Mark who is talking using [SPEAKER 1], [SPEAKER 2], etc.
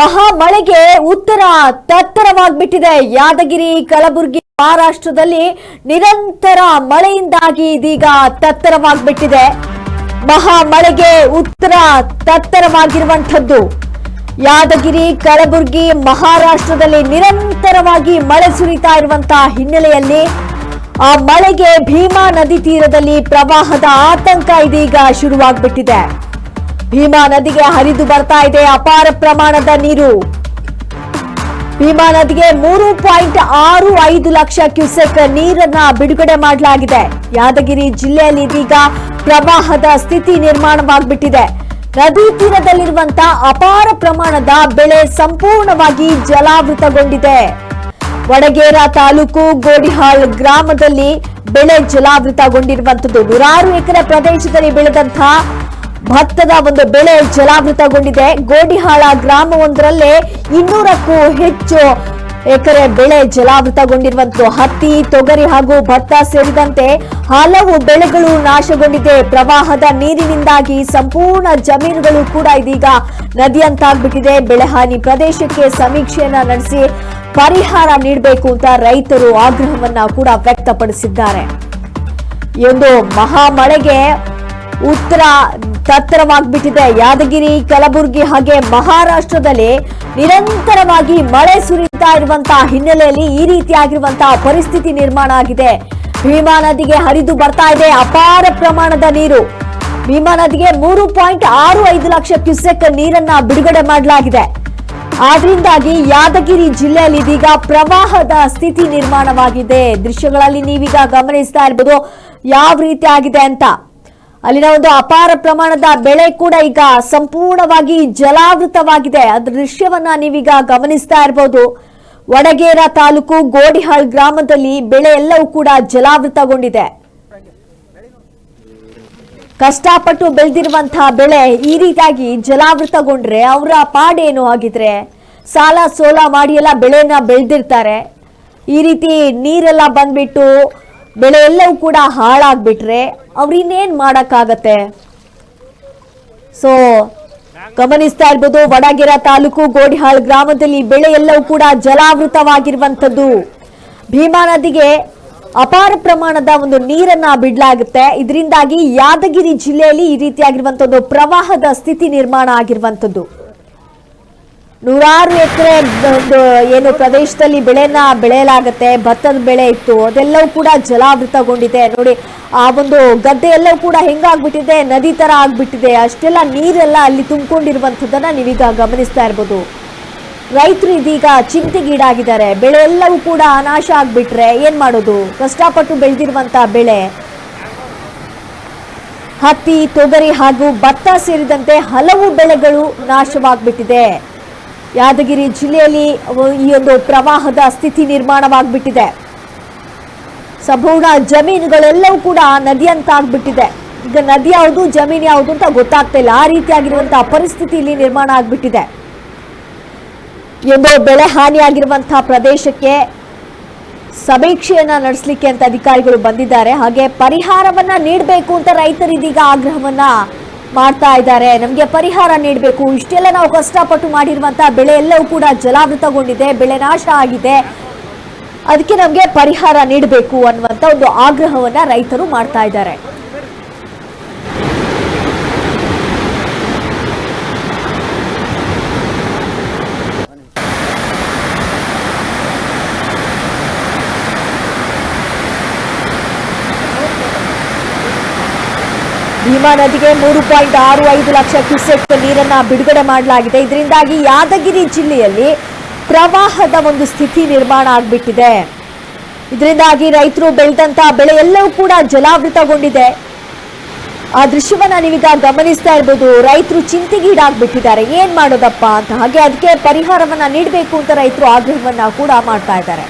[SPEAKER 1] ಮಹಾಮಳೆಗೆ ಉತ್ತರ ತತ್ತರವಾಗ್ಬಿಟ್ಟಿದೆ. ಯಾದಗಿರಿ, ಕಲಬುರಗಿ, ಮಹಾರಾಷ್ಟ್ರದಲ್ಲಿ ನಿರಂತರ ಮಳೆಯಿಂದಾಗಿ ಇದೀಗ ತತ್ತರವಾಗ್ಬಿಟ್ಟಿದೆ. ಮಹಾಮಳೆಗೆ ಉತ್ತರ ತತ್ತರವಾಗಿರುವಂಥದ್ದು. ಯಾದಗಿರಿ, ಕಲಬುರಗಿ, ಮಹಾರಾಷ್ಟ್ರದಲ್ಲಿ ನಿರಂತರವಾಗಿ ಮಳೆ ಸುರಿತಾ ಇರುವಂತಹ ಹಿನ್ನೆಲೆಯಲ್ಲಿ ಆ ಮಳೆಗೆ ಭೀಮಾ ನದಿ ತೀರದಲ್ಲಿ ಪ್ರವಾಹದ ಆತಂಕ ಇದೀಗ ಶುರುವಾಗ್ಬಿಟ್ಟಿದೆ. ಭೀಮಾ ನದಿಗೆ ಹರಿದು ಬರ್ತಾ ಇದೆ ಅಪಾರ ಪ್ರಮಾಣದ ನೀರು. ಭೀಮಾ ನದಿಗೆ ಮೂರು ಪಾಯಿಂಟ್ ಆರು ಐದು ಲಕ್ಷ ಕ್ಯೂಸೆಕ್ ನೀರನ್ನ ಬಿಡುಗಡೆ ಮಾಡಲಾಗಿದೆ. ಯಾದಗಿರಿ ಜಿಲ್ಲೆಯಲ್ಲಿ ಇದೀಗ ಪ್ರವಾಹದ ಸ್ಥಿತಿ ನಿರ್ಮಾಣವಾಗ್ಬಿಟ್ಟಿದೆ. ನದಿ ತೀರದಲ್ಲಿರುವಂತಹ ಅಪಾರ ಪ್ರಮಾಣದ ಬೆಳೆ ಸಂಪೂರ್ಣವಾಗಿ ಜಲಾವೃತಗೊಂಡಿದೆ. ವಡಗೇರ ತಾಲೂಕು ಗೋಡಿಹಾಳ್ ಗ್ರಾಮದಲ್ಲಿ ಬೆಳೆ ಜಲಾವೃತಗೊಂಡಿರುವಂತದ್ದು ನೂರಾರು ಎಕರೆ ಪ್ರದೇಶದಲ್ಲಿ ಬೆಳೆದಂತಹ ಭತ್ತದ ಒಂದು ಬೆಳೆ ಜಲಾವೃತಗೊಂಡಿದೆ. ಗೋಡಿಹಾಳ ಗ್ರಾಮವೊಂದರಲ್ಲೇ ಇನ್ನೂರಕ್ಕೂ ಹೆಚ್ಚು ಎಕರೆ ಬೆಳೆ ಜಲಾವೃತಗೊಂಡಿರುವಂತೂ ಹತ್ತಿ, ತೊಗರಿ ಹಾಗೂ ಭತ್ತ ಸೇರಿದಂತೆ ಹಲವು ಬೆಳೆಗಳು ನಾಶಗೊಂಡಿದೆ. ಪ್ರವಾಹದ ನೀರಿನಿಂದಾಗಿ ಸಂಪೂರ್ಣ ಜಮೀನುಗಳು ಕೂಡ ಇದೀಗ ನದಿಯಂತಾಗ್ಬಿಟ್ಟಿದೆ. ಬೆಳೆಹಾನಿ ಪ್ರದೇಶಕ್ಕೆ ಸಮೀಕ್ಷೆಯನ್ನ ನಡೆಸಿ ಪರಿಹಾರ ನೀಡಬೇಕು ಅಂತ ರೈತರು ಆಗ್ರಹವನ್ನ ಕೂಡ ವ್ಯಕ್ತಪಡಿಸಿದ್ದಾರೆ. ಈ ಒಂದು ಮಹಾಮಳೆಗೆ ಉತ್ತರ ತತ್ತರವಾಗ್ಬಿಟ್ಟಿದೆ. ಯಾದಗಿರಿ, ಕಲಬುರಗಿ ಹಾಗೆ ಮಹಾರಾಷ್ಟ್ರದಲ್ಲಿ ನಿರಂತರವಾಗಿ ಮಳೆ ಸುರಿತಾ ಇರುವಂತಹ ಹಿನ್ನೆಲೆಯಲ್ಲಿ ಈ ರೀತಿಯಾಗಿರುವಂತಹ ಪರಿಸ್ಥಿತಿ ನಿರ್ಮಾಣ ಆಗಿದೆ. ಭೀಮಾ ನದಿಗೆ ಹರಿದು ಬರ್ತಾ ಇದೆ. ಅಪಾರ ಪ್ರಮಾಣದ ನೀರು. ಭೀಮಾ ನದಿಗೆ ಮೂರು ಪಾಯಿಂಟ್ ಆರು ಐದು ಲಕ್ಷ ಕ್ಯೂಸೆಕ್ ನೀರನ್ನ ಬಿಡುಗಡೆ ಮಾಡಲಾಗಿದೆ. ಆದ್ರಿಂದಾಗಿ ಯಾದಗಿರಿ ಜಿಲ್ಲೆಯಲ್ಲಿ ಇದೀಗ ಪ್ರವಾಹದ ಸ್ಥಿತಿ ನಿರ್ಮಾಣವಾಗಿದೆ. ದೃಶ್ಯಗಳಲ್ಲಿ ನೀವೀಗ ಗಮನಿಸ್ತಾ ಇರ್ಬೋದು. ಯಾವ ರೀತಿ ಆಗಿದೆ ಅಂತ. ಅಲ್ಲಿನ ಒಂದು ಅಪಾರ ಪ್ರಮಾಣದ ಬೆಳೆ ಕೂಡ ಈಗ ಸಂಪೂರ್ಣವಾಗಿ ಜಲಾವೃತವಾಗಿದೆ. ಅದ್ರ ದೃಶ್ಯವನ್ನ ನೀವೀಗ ಗಮನಿಸ್ತಾ ಇರಬಹುದು ವಡಗೇರ ತಾಲೂಕು ಗೋಡಿಹಾಳ್ ಗ್ರಾಮದಲ್ಲಿ ಬೆಳೆ ಎಲ್ಲವೂ ಕೂಡ ಜಲಾವೃತಗೊಂಡಿದೆ. ಕಷ್ಟಪಟ್ಟು ಬೆಳೆದಿರುವಂತಹ ಬೆಳೆ ಈ ರೀತಿಯಾಗಿ ಜಲಾವೃತಗೊಂಡ್ರೆ ಅವರ ಪಾಡೇನು ಆಗಿದ್ರೆ ಸಾಲ ಸೋಲ ಮಾಡಿ ಎಲ್ಲ ಬೆಳೆನ ಬೆಳೆದಿರ್ತಾರೆ. ಈ ರೀತಿ ನೀರೆಲ್ಲ ಬಂದ್ಬಿಟ್ಟು ಬೆಳೆ ಎಲ್ಲವೂ ಕೂಡ ಹಾಳಾಗ್ಬಿಟ್ರೆ ಅವ್ರು ಇನ್ನೇನ್ ಮಾಡಕ್ಕಾಗತ್ತೆ? ಸೊ ಗಮನಿಸ್ತಾ ಇರ್ಬೋದು, ವಡಗೆರ ತಾಲೂಕು ಗೋಡಿಹಾಳ್ ಗ್ರಾಮದಲ್ಲಿ ಬೆಳೆ ಎಲ್ಲವೂ ಕೂಡ ಜಲಾವೃತವಾಗಿರುವಂಥದ್ದು. ಭೀಮಾ ನದಿಗೆ ಅಪಾರ ಪ್ರಮಾಣದ ಒಂದು ನೀರನ್ನ ಬಿಡಲಾಗುತ್ತೆ. ಇದರಿಂದಾಗಿ ಯಾದಗಿರಿ ಜಿಲ್ಲೆಯಲ್ಲಿ ಈ ರೀತಿಯಾಗಿರುವಂತದ್ದು ಪ್ರವಾಹದ ಸ್ಥಿತಿ ನಿರ್ಮಾಣ ಆಗಿರುವಂತದ್ದು ನೂರಾರು ಎಕರೆ ಒಂದು, ಏನು ಪ್ರದೇಶದಲ್ಲಿ ಬೆಳೆನ ಬೆಳೆಯಲಾಗುತ್ತೆ, ಭತ್ತದ ಬೆಳೆ ಇತ್ತು, ಅದೆಲ್ಲವೂ ಕೂಡ ಜಲಾವೃತಗೊಂಡಿದೆ. ನೋಡಿ, ಆ ಒಂದು ಗದ್ದೆ ಎಲ್ಲವೂ ಕೂಡ ಹೆಂಗಾಗ್ಬಿಟ್ಟಿದೆ, ನದಿ ತರ ಆಗ್ಬಿಟ್ಟಿದೆ. ಅಷ್ಟೆಲ್ಲ ನೀರೆಲ್ಲ ಅಲ್ಲಿ ತುಂಬಿಕೊಂಡಿರುವಂಥದ್ದನ್ನ ನೀವೀಗ ಗಮನಿಸ್ತಾ ಇರ್ಬೋದು. ರೈತರು ಇದೀಗ ಚಿಂತೆಗೀಡಾಗಿದ್ದಾರೆ. ಬೆಳೆ ಎಲ್ಲವೂ ಕೂಡ ನಾಶ ಆಗ್ಬಿಟ್ರೆ ಏನ್ ಮಾಡೋದು? ಕಷ್ಟಪಟ್ಟು ಬೆಳೆದಿರುವಂತ ಬೆಳೆ. ಹತ್ತಿ, ತೊಗರಿ ಹಾಗೂ ಭತ್ತ ಸೇರಿದಂತೆ ಹಲವು ಬೆಳೆಗಳು ನಾಶವಾಗ್ಬಿಟ್ಟಿದೆ. ಯಾದಗಿರಿ ಜಿಲ್ಲೆಯಲ್ಲಿ ಈ ಒಂದು ಪ್ರವಾಹದ ಸ್ಥಿತಿ ನಿರ್ಮಾಣವಾಗಿಬಿಟ್ಟಿದೆ. ಸಂಪೂರ್ಣ ಜಮೀನುಗಳೆಲ್ಲವೂ ಕೂಡ ನದಿಯಂತಾಗ್ಬಿಟ್ಟಿದೆ. ಈಗ ನದಿ ಯಾವುದು, ಜಮೀನು ಯಾವುದು ಅಂತ ಗೊತ್ತಾಗ್ತಾ ಇಲ್ಲ. ಆ ರೀತಿಯಾಗಿರುವಂತಹ ಪರಿಸ್ಥಿತಿ ಇಲ್ಲಿ ನಿರ್ಮಾಣ ಆಗ್ಬಿಟ್ಟಿದೆ. ಎಂದು ಬೆಳೆ ಹಾನಿಯಾಗಿರುವಂತಹ ಪ್ರದೇಶಕ್ಕೆ ಸಮೀಕ್ಷೆಯನ್ನ ನಡೆಸಲಿಕ್ಕೆ ಅಂತ ಅಧಿಕಾರಿಗಳು ಬಂದಿದ್ದಾರೆ. ಹಾಗೆ ಪರಿಹಾರವನ್ನ ನೀಡಬೇಕು ಅಂತ ರೈತರು ಇದೀಗ ಆಗ್ರಹವನ್ನ ಮಾಡ್ತಾ ಇದ್ದಾರೆ. ನಮಗೆ ಪರಿಹಾರ ನೀಡಬೇಕು. ಇಷ್ಟೆಲ್ಲ ನಾವು ಕಷ್ಟಪಟ್ಟು ಮಾಡಿರುವಂತಹ ಬೆಳೆ ಎಲ್ಲವೂ ಕೂಡ ಜಲಾವೃತಗೊಂಡಿದೆ. ಬೆಳೆ ನಾಶ ಆಗಿದೆ. ಅದಕ್ಕೆ ನಮಗೆ ಪರಿಹಾರ ನೀಡಬೇಕು ಅನ್ನುವಂಥ ಒಂದು ಆಗ್ರಹವನ್ನ ರೈತರು ಮಾಡ್ತಾ ಇದ್ದಾರೆ. ಭೀಮಾ ನದಿಗೆ ಮೂರು ಪಾಯಿಂಟ್ ಆರು ಐದು ಲಕ್ಷ ಕ್ಯೂಸೆಕ್ ನೀರನ್ನು ಬಿಡುಗಡೆ ಮಾಡಲಾಗಿದೆ. ಇದರಿಂದಾಗಿ ಯಾದಗಿರಿ ಜಿಲ್ಲೆಯಲ್ಲಿ ಪ್ರವಾಹದ ಒಂದು ಸ್ಥಿತಿ ನಿರ್ಮಾಣ ಆಗಿಬಿಟ್ಟಿದೆ. ಇದರಿಂದಾಗಿ ರೈತರು ಬೆಳೆದಂತ ಬೆಳೆ ಎಲ್ಲವೂ ಕೂಡ ಜಲಾವೃತಗೊಂಡಿದೆ. ಆ ದೃಶ್ಯವನ್ನ ನೀವೀಗ ಗಮನಿಸ್ತಾ ಇರ್ಬೋದು. ರೈತರು ಚಿಂತೆಗೀಡಾಗ್ಬಿಟ್ಟಿದ್ದಾರೆ ಏನ್ ಮಾಡೋದಪ್ಪ ಅಂತ. ಹಾಗೆ ಅದಕ್ಕೆ ಪರಿಹಾರವನ್ನ ನೀಡಬೇಕು ಅಂತ ರೈತರು ಆಗ್ರಹವನ್ನ ಕೂಡ ಮಾಡ್ತಾ ಇದ್ದಾರೆ.